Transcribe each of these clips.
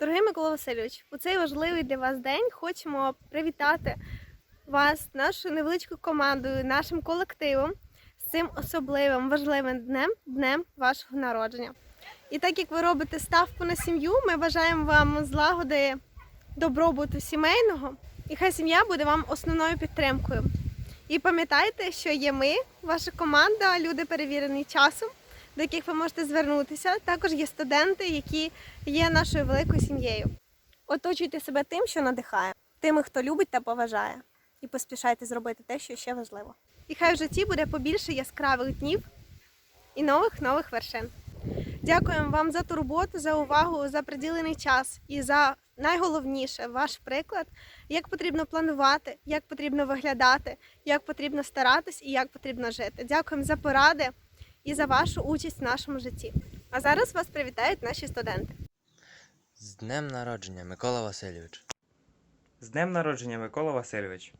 Дорогий Микола Васильович, у цей важливий для вас день хочемо привітати вас, нашою невеличкою командою, нашим колективом з цим особливим важливим днем, днем вашого народження. І так як ви робите ставку на сім'ю, ми бажаємо вам злагоди добробуту сімейного, і хай сім'я буде вам основною підтримкою. І пам'ятайте, що є ми, ваша команда, люди перевірені часом, до яких ви можете звернутися. Також є студенти, які є нашою великою сім'єю. Оточуйте себе тим, що надихає, тими, хто любить та поважає, і поспішайте зробити те, що ще важливо. І хай в житті буде побільше яскравих днів і нових нових вершин. Дякуємо вам за турботу, за увагу, за приділений час і за найголовніше ваш приклад, як потрібно планувати, як потрібно виглядати, як потрібно старатись і як потрібно жити. Дякуємо за поради і за вашу участь в нашому житті. А зараз вас привітають наші студенти. З днем народження, Микола Васильович. З днем народження, Микола Васильович.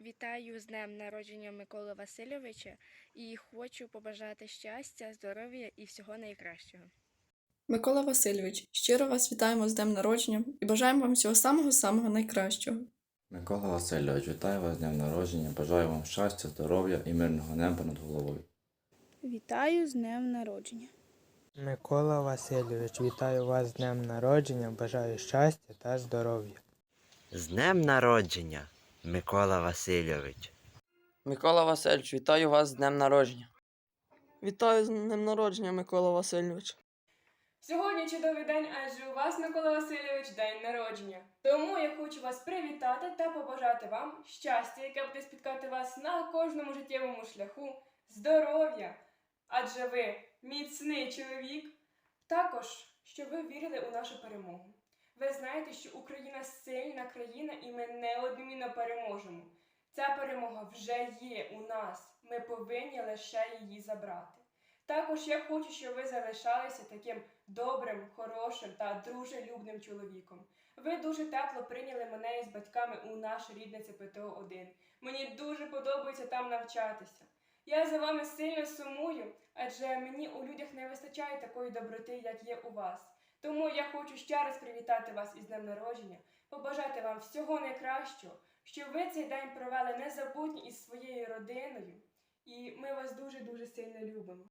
Вітаю з днем народження Миколи Васильовича і хочу побажати щастя, здоров'я і всього найкращого. Микола Васильович, щиро вас вітаємо з днем народження і бажаємо вам всього самого-самого найкращого. Микола Васильович, вітаю вас з днем народження. Бажаю вам щастя, здоров'я і мирного неба над головою. Вітаю з днем народження. Микола Васильович, вітаю вас з днем народження, бажаю щастя та здоров'я. З днем народження, Микола Васильович. Микола Васильович, вітаю вас з днем народження. Вітаю з днем народження, Микола Васильович. Сьогодні чудовий день, адже у вас, Микола Васильович, день народження. Тому я хочу вас привітати та побажати вам щастя, яке буде спіткати вас на кожному життєвому шляху, здоров'я, адже ви міцний чоловік. Також, щоб ви вірили у нашу перемогу. Ви знаєте, що Україна сильна країна і ми неодмінно переможемо. Ця перемога вже є у нас. Ми повинні лише її забрати. Також я хочу, щоб ви залишалися таким добрим, хорошим та дружелюбним чоловіком. Ви дуже тепло прийняли мене із батьками у наш рідне ЦПТО 1. Мені дуже подобається там навчатися. Я за вами сильно сумую, адже мені у людях не вистачає такої доброти, як є у вас. Тому я хочу ще раз привітати вас із днем народження, побажати вам всього найкращого, щоб ви цей день провели незабутні із своєю родиною. І ми вас дуже дуже сильно любимо.